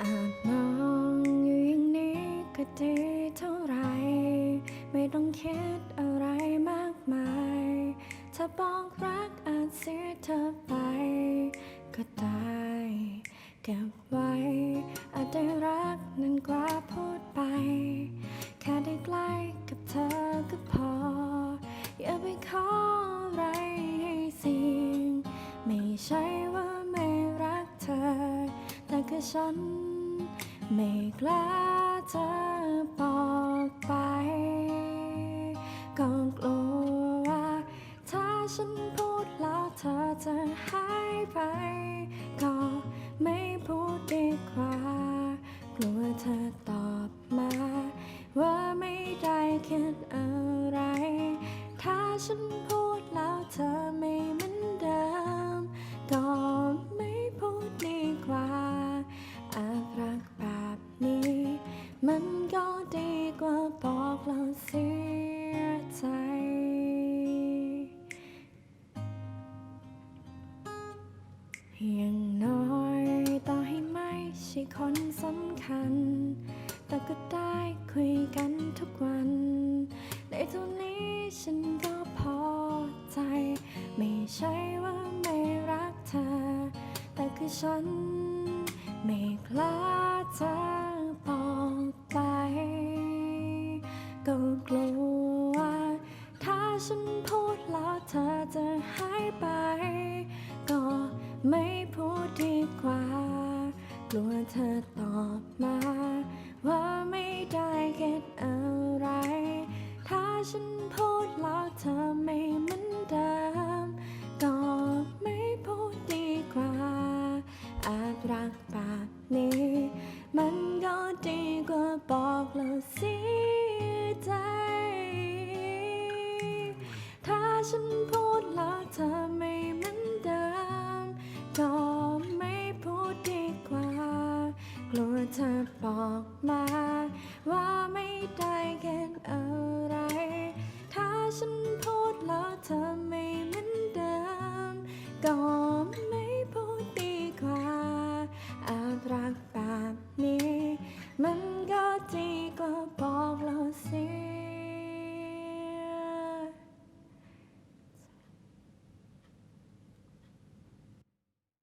อาจมองอยู่อย่างนี้ก็ดีเท่าไร ไม่ต้องคิดอะไรมากมายถ้าบอกรักอาจเสียเธอไป ก็ได้เก็บไว้ อาจได้รักนั้นกว่าพูดไป แค่ได้ใกล้กับเธอก็พอ อย่าไปขออะไรให้เสิ่ง ไม่ใช่ว่าไม่รักเธอ แต่คือฉัน ไม่กล้าจะบอกไป ก็กลัวว่า ถ้าฉันพูดแล้วเธอจะหายไป ก็ไม่พูดดีกว่า กลัวเธอตอบมา ว่าไม่ได้คิดอะไร ถ้าฉันพูดแล้วเธอไม่ ก็ดีกว่าบอกแล้วเสียใจ อย่างน้อยต่อให้ไม่ใช่คนสำคัญ แต่ก็ได้คุยกันทุกวัน ในเท่านี้ฉันก็พอใจ ไม่ใช่ว่าไม่รักเธอ แต่คือฉันไม่กล้าจะบอ ฉันพูดแล้วเธอจะหายไป ก็ไม่พูดดีกว่า กลัวเธอตอบมา ว่าไม่ได้คิดอะไร ถ้าฉันพูดแล้วเธอไม่เหมือนเดิม ก็ไม่พูดดีกว่าอาจรัก ฉันพูดแล้วเธอไม่เหมือนเดิมก็ไม่พูดดีกว่า กลัวเธอบอกมา ว่าไม่ได้เกินอะไร ถ้าฉันพูดแล้วเธอไม่เหมือนเดิมก็ไม่พูดดีกว่าแอบรักแบบนี้ มันก็ดีกว่า